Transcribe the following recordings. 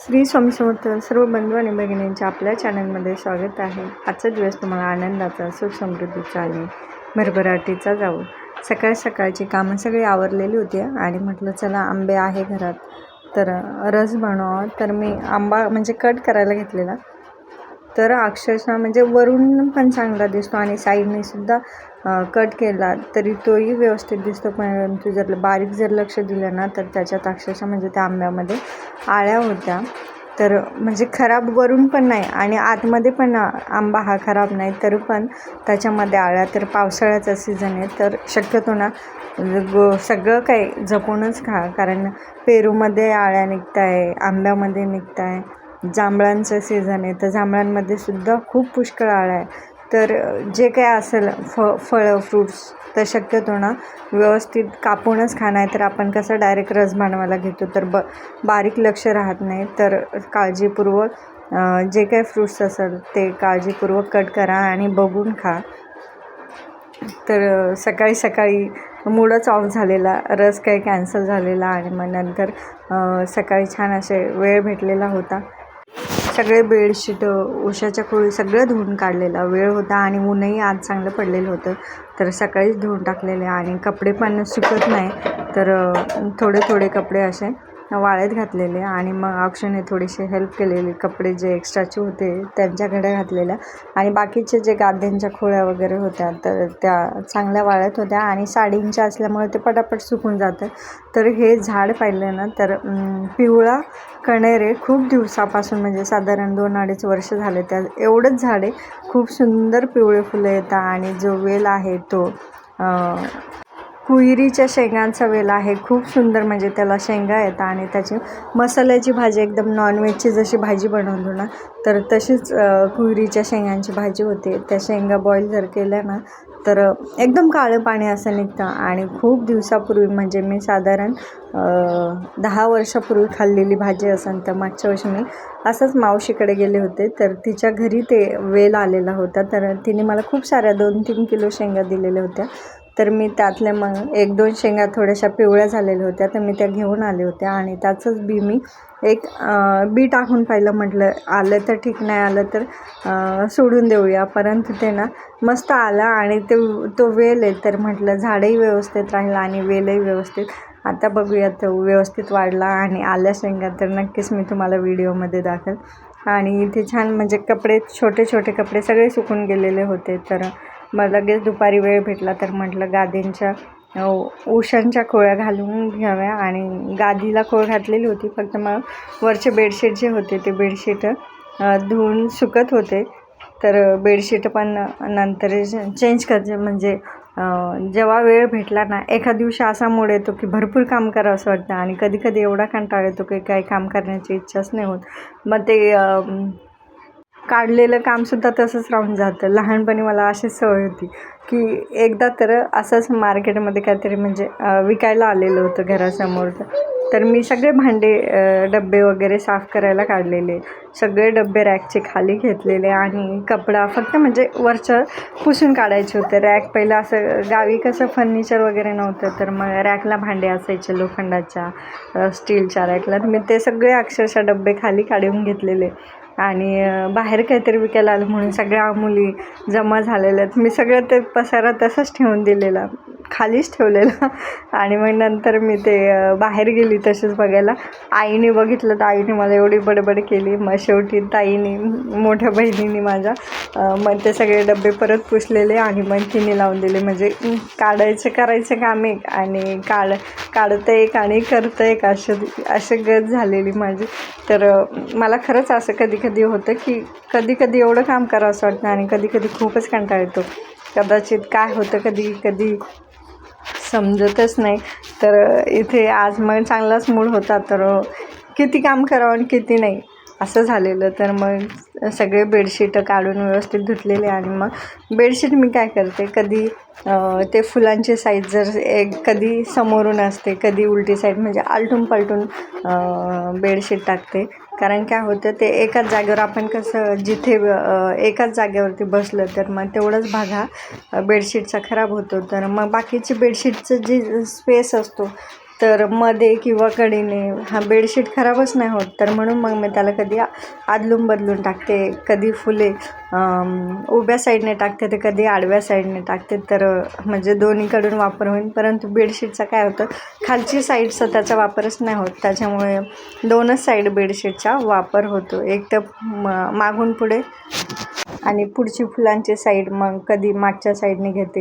श्री स्वामी समर्थ सर्व बंधू आणि भगिनींच्या आपल्या चॅनलमध्ये स्वागत आहे. आजचा दिवस तुम्हाला आनंदाचा सुख समृद्धीचा आणि भरभराटीचा जाऊ सकाळ सकाळची कामं सगळी आवरलेली होती आणि म्हटलं चला आंबे आहे घरात. तर रस बनवा. तर मी आंबा म्हणजे कट करायला घेतलेला. तर अक्षरशः म्हणजे वरून पण चांगला दिसतो आणि साईडने सुद्धा कट केला तरी तोही व्यवस्थित दिसतो. परंतु जर बारीक जर लक्ष दिलं ना तर त्याच्यात अक्षरशः म्हणजे त्या आंब्यामध्ये आळ्या होत्या. तर म्हणजे खराब वरून पण नाही आणि आतमध्ये पण आंबा हा खराब नाही तर पण त्याच्यामध्ये आळ्या. तर पावसाळ्याचा सीझन आहे तर शक्यतो ना गो सगळं काही जपूनच खा. कारण पेरूमध्ये आळ्या निघत आहे आंब्यामध्ये निघत आहे जांभळांचं सीझन आहे. तर जांभळांमध्ये सुद्धा खूप पुष्कळ आळा आहे. तर जे काय असेल फ फळं फ्रूट्स तर शक्यतो ना व्यवस्थित कापूनच खाणं आहे. तर आपण कसं डायरेक्ट रस बनवायला घेतो. तर ब बारीक लक्ष राहत नाही. तर काळजीपूर्वक जे काही फ्रूट्स असेल ते काळजीपूर्वक कट करा आणि बघून खा. तर सकाळी सकाळी मूडच ऑफ झालेला रस काही कॅन्सल झालेला आणि मग नंतर सकाळी छान असे वेळ भेटलेला होता. सगळे बेडशीट उशाच्या खोळी सगळं धुवून काढलेलं. वेळ होता आणि ऊनही आज चांगलं पडलेलं होतं. तर सकाळीच धुवून टाकलेले आणि कपडे पण सुकत नाही. तर थोडे थोडे कपडे असे वाळत घातलेले आणि मग अक्षयने थोडीशी हेल्प केलेली कपडे जे एक्स्ट्राचे होते त्यांच्याकडे घातलेल्या आणि बाकीचे जे गाद्यांच्या खोळ्या वगैरे होत्या तर त्या चांगल्या वाळत होत्या आणि साडींच्या असल्यामुळे ते पटापट सुकून जातं. तर हे झाड पाहिलं ना तर पिवळा कणेरे खूप दिवसापासून म्हणजे साधारण दोन अडीच वर्ष झाले त्या एवढंच झाडे खूप सुंदर पिवळे फुलं येतात आणि जो वेल आहे तो कुईरीच्या शेंगांचा वेल आहे. खूप सुंदर म्हणजे त्याला शेंगा येतात आणि त्याची मसाल्याची भाजी एकदम नॉनव्हेजची जशी भाजी बनवतो ना तर तशीच कुईरीच्या शेंगांची भाजी होते. त्या शेंगा बॉईल जर केल्या ना तर एकदम काळं पाणी असं निघतं. आणि खूप दिवसापूर्वी म्हणजे मी साधारण दहा वर्षापूर्वी खाल्लेली भाजी असेल तर मागच्या वर्षी मी असंच मावशीकडे गेले होते. तर तिच्या घरी ते वेल आलेला होता. तर तिने मला खूप साऱ्या दोन तीन किलो शेंगा दिलेल्या होत्या. तर मी त्यातल्या मग एक दोन शेंगा थोड्याशा पिवळ्या झालेल्या होत्या तर मी त्या घेऊन आले होत्या आणि त्याचंच बी मी एक बी टाकून पाहिलं म्हटलं आलं तर ठीक नाही आलं तर सोडून देऊया. परंतु ते ना मस्त आला आणि ते तो वेल आहे. तर म्हटलं झाडही व्यवस्थित राहिलं आणि वेलही व्यवस्थित. आता बघूया तो व्यवस्थित वाढला आणि आल्या शेंगा तर नक्कीच मी तुम्हाला व्हिडिओमध्ये दाखल. आणि इथे छान म्हणजे कपडे छोटे छोटे कपडे सगळे सुकून गेलेले होते. तर मग लगेच दुपारी वेळ भेटला तर म्हटलं गादींच्या उशांच्या खोळ्या घालून घ्याव्या. आणि गादीला खोळ घातलेली होती फक्त मग वरचे बेडशीट जे होते ते बेडशीट धुवून सुकत होते. तर बेडशीट पण नंतर चेंज करते म्हणजे जेव्हा वेळ भेटला ना एका दिवशी असा मूड येतो की भरपूर काम करावं असं वाटतं. आणि कधी कधी एवढा कंटाळ येतो की काही काम करण्याची इच्छाच नाही होत. मग ते काढलेलं कामसुद्धा तसंच राहून जातं. लहानपणी मला अशी सवय होती की एकदा तर असंच मार्केटमध्ये काहीतरी म्हणजे विकायला आलेलं होतं घरासमोर. तर मी सगळे भांडे डबे वगैरे साफ करायला काढलेले. सगळे डबे रॅकचे खाली घेतलेले आणि कपडा फक्त म्हणजे वरचं पुसून काढायचे होते. रॅक पहिलं असं गावी कसं फर्निचर वगैरे नव्हतं तर मग रॅकला भांडे असायचे लोखंडाच्या स्टीलच्या रॅकला. मी ते सगळे अक्षरशः डबे खाली काढून घेतलेले. आणि बाहेर काहीतरी विकायला आलं म्हणून सगळ्या मुली जमा झालेल्या आहेत. मी सगळं ते पसारा तसंच ठेवून दिलेला खालीच ठेवलेला. आणि मग नंतर मी ते बाहेर गेली तसेच बघायला. आईने बघितलं तर आईने मला एवढी बडबड केली. मग शेवटी ताईने मोठ्या बहिणीने माझ्या मग ते सगळे डबे परत पुसलेले आणि मग तिने लावून दिले. म्हणजे काढायचं करायचं काम एक आणि काढ काढतं एक आणि करतं एक असं असं गत झालेली माझी. तर मला खरंच असं कधी कधी कधी होतं की कधी कधी एवढं काम करावं असं वाटतं आणि कधी कधी खूपच कंटाळ येतो. कदाचित काय होतं कधी कधी समजतच नाही. तर इथे आज मग चांगलाच मूड होता. तर किती काम करावं आणि किती नाही असं झालेलं. तर मग सगळे बेडशीटं काढून व्यवस्थित धुतलेले आणि मग बेडशीट मी काय करते? कधी ते फुलांची साईज जर एक कधी समोरून असते कधी उलटी साईड म्हणजे आलटून पलटून बेडशीट टाकते. कारण काय होतं ते एकाच जागेवर आपण कसं जिथे एकाच जागेवरती बसलं तर मग तेवढंच भाग हा बेडशीटचा खराब होतो. तर मग बाकीची बेडशीटचं जी स्पेस असतो तर मध्ये किंवा कडीने हा बेडशीट खराबच नाही होत. तर म्हणून मग मी त्याला कधी आदलून बदलून टाकते. कधी फुले उभ्या साईडने टाकते तर कधी आडव्या साईडने टाकते. तर म्हणजे दोन्हीकडून वापर होईल परंतु बेडशीटचा काय होतं खालची साईडचा त्याचा वापरच नाही होत. त्याच्यामुळे दोनच साईड बेडशीटचा वापर होतो. एक तर म- मागून पुढे आणि पुढची फुलांची साईड मग कधी मागच्या साईडने घेते.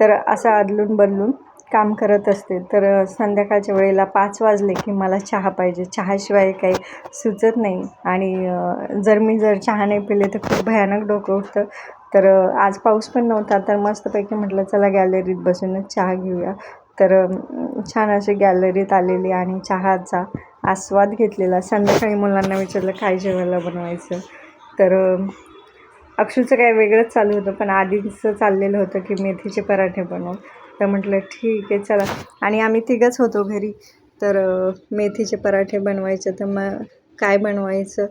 तर असं आदलून बदलून काम करत असते. तर संध्याकाळच्या वेळेला पाच वाजले की मला चहा पाहिजे. चहाशिवाय काही सुचत नाही. आणि जर मी जर चहा नाही पिले तर खूप भयानक डोकं उठतं. तर आज पाऊस पण नव्हता. तर मस्तपैकी म्हटलं चला गॅलरीत बसूनच चहा घेऊया. तर छान अशी गॅलरीत आलेली आणि चहाचा आस्वाद घेतलेला. संध्याकाळी मुलांना विचारलं काय जेवायला बनवायचं? तर अक्षूचं काय वेगळंच चालू होतं. पण आधीचं चाललेलं होतं की मेथीचे पराठे बनव तर म्हटलं ठीक आहे चला. आणि आम्ही तिघंच होतो घरी. तर मेथीचे पराठे बनवायचे तर मग काय बनवायचं?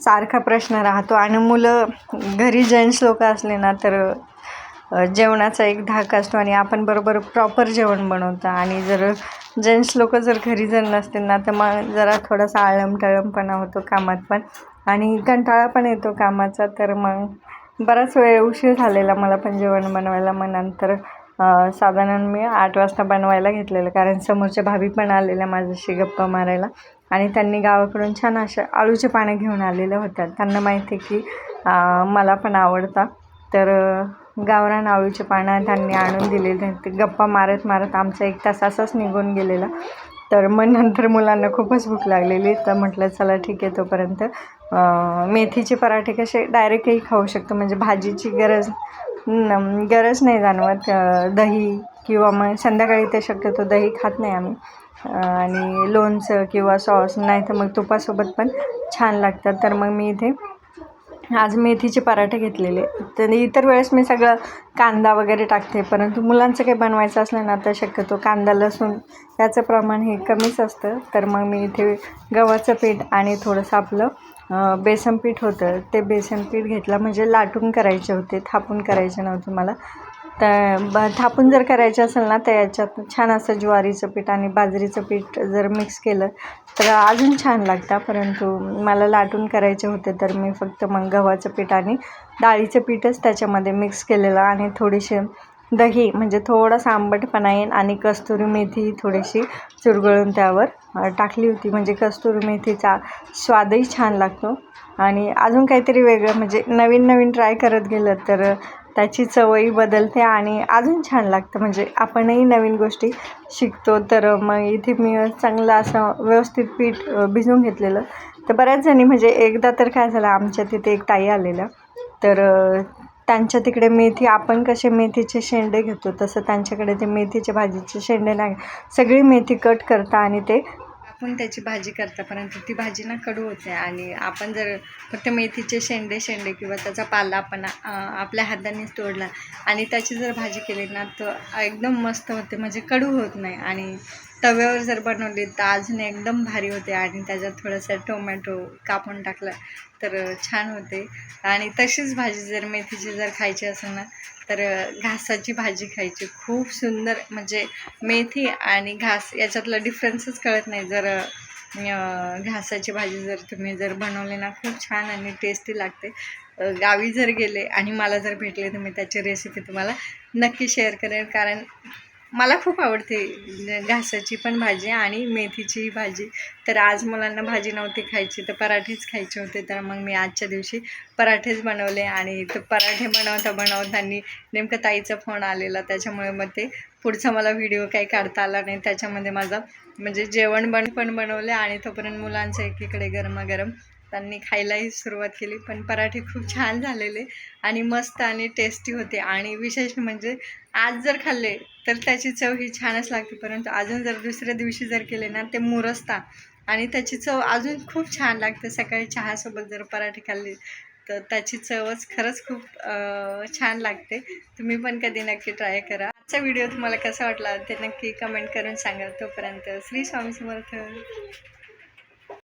सारखा प्रश्न राहतो. आणि मुलं घरी जेंट्स लोक असले ना तर जेवणाचा एक धाक असतो आणि आपण बरोबर प्रॉपर जेवण बनवतो. आणि जर जेंट्स लोक जर घरी जर नसतील ना तर मग जरा थोडासा आळमटळमपणा होतो कामात पण. आणि कंटाळा पण येतो कामाचा तर मग बराच वेळ उशीर झालेला मला पण जेवण बनवायला मग नंतर साधारण मी आठ वाजता बनवायला घेतलेलं कारण समोरच्या भाभी पण आलेल्या माझ्याशी गप्पा मारायला. आणि त्यांनी गावाकडून छान अशा आळूचे पानं घेऊन आलेल्या होत्या. त्यांना माहिती आहे की मला पण आवडता. तर गावरान आळूचे पानं त्यांनी आणून दिलेले ते गप्पा मारत मारत आमचा एक तास असाच निघून गेलेला. तर मग नंतर मुलांना खूपच भूक लागलेली. तर म्हटलं चला ठीक आहे तोपर्यंत मेथीचे पराठे कसे डायरेक्टही खाऊ शकतो. म्हणजे भाजीची गरज न गरज नाही जाणवत दही किंवा मग संध्याकाळी ते शक्यतो दही खात नाही आम्ही. आणि लोणचं किंवा सॉस नाही तर मग तुपासोबत पण छान लागतात. तर मग मी इथे आज मेथीचे पराठे घेतलेले. तर इतर वेळेस मी सगळं कांदा वगैरे टाकते परंतु मुलांचं काही बनवायचं असलं ना तर शक्यतो कांदा लसूण याचं प्रमाण हे कमीच असतं. तर मग मी इथे गव्हाचं पीठ आणि थोडंसं आपलं बेसन पीठ होतं. ते बेसन पीठ घेतलं म्हणजे लाटून करायचे होते थापून करायचे नव्हते मला. तर ब थापून जर करायचं असेल ना तर याच्यात छान असं ज्वारीचं पीठ आणि बाजरीचं पीठ जर मिक्स केलं तर अजून छान लागतं. परंतु मला लाटून करायचे होते तर मी फक्त मग गव्हाचं पीठ आणि डाळीचं पीठच त्याच्यामध्ये मिक्स केलेलं आणि थोडीशी दही म्हणजे थोडासा आंबटपणा येईल आणि कस्तुरी मेथी थोडीशी चुरगळून त्यावर टाकली होती. म्हणजे कस्तुरी मेथीचा स्वादही छान लागतो. आणि अजून काहीतरी वेगळं म्हणजे नवीन नवीन ट्राय करत गेलं तर त्याची चवही बदलते आणि अजून छान लागतं. म्हणजे आपणही नवीन गोष्टी शिकतो तर मग इथे मी चांगलं असं व्यवस्थित पीठ भिजून भिजवून घेतलेलं. तर बऱ्याच जणी म्हणजे एकदा तर काय झालं आमच्या तिथे एक ताई आलेलं तर त्यांच्या तिकडे मेथी आपण कसे मेथीचे शेंडे घेतो तसं त्यांच्याकडे ते मेथीच्या भाजीचे शेंडे नाही. सगळी मेथी कट करता आणि ते आपण त्याची भाजी करता परंतु ती भाजी ना कडू होते. आणि आपण जर फक्त मेथीचे शेंडे शेंडे किंवा त्याचा पाला आपण आपल्या हातानेच तोडला आणि त्याची जर भाजी केली ना तर एकदम मस्त होते. म्हणजे कडू होत नाही. आणि तव्यावर जर बनवली तर अजून एकदम भारी होते आणि त्याच्यात थोडंसं टोमॅटो कापून टाकला तर छान होते. आणि तशीच भाजी जर मेथीची जर खायची असेल ना तर घासाची भाजी खायची. खूप सुंदर म्हणजे मेथी आणि घास याच्यातला डिफरन्सच कळत नाही. जर घासाची भाजी जर तुम्ही जर बनवली ना खूप छान आणि टेस्टी लागते. गावी जर गेले आणि मला जर भेटले तर मी त्याची रेसिपी तुम्हाला नक्की शेअर करेन. कारण मला खूप आवडते घासाची पण भाजी आणि मेथीची भाजी. तर आज मुलांना भाजी नव्हती खायची तर पराठेच खायचे होते. तर मग मी आजच्या दिवशी पराठेच बनवले आणि ते पराठे बनवता बनवताना नेमकं ताईचा फोन आलेला. त्याच्यामुळे मग ते पुढचा मला व्हिडिओ काही काढता आला नाही. त्याच्यामध्ये माझा म्हणजे जेवण बन पण बनवले आणि तोपर्यंत मुलांचं एकीकडे गरमागरम त्यांनी खायलाही सुरुवात केली पण पराठे खूप छान झालेले आणि मस्त आणि टेस्टी होते. आणि विशेष म्हणजे आज जर खाल्ले तर त्याची चव ही छानच लागते. परंतु अजून जर दुसऱ्या दिवशी जर केले ना ते मुरसता आणि त्याची चव अजून खूप छान लागते. सकाळी चहासोबत जर पराठे खाल्ले तर त्याची चवच खरंच खूप छान लागते. तुम्ही पण कधी नक्की ट्राय करा. आजचा व्हिडिओ तुम्हाला कसा वाटला ते नक्की कमेंट करून सांगा. तोपर्यंत श्री स्वामी समर्थ.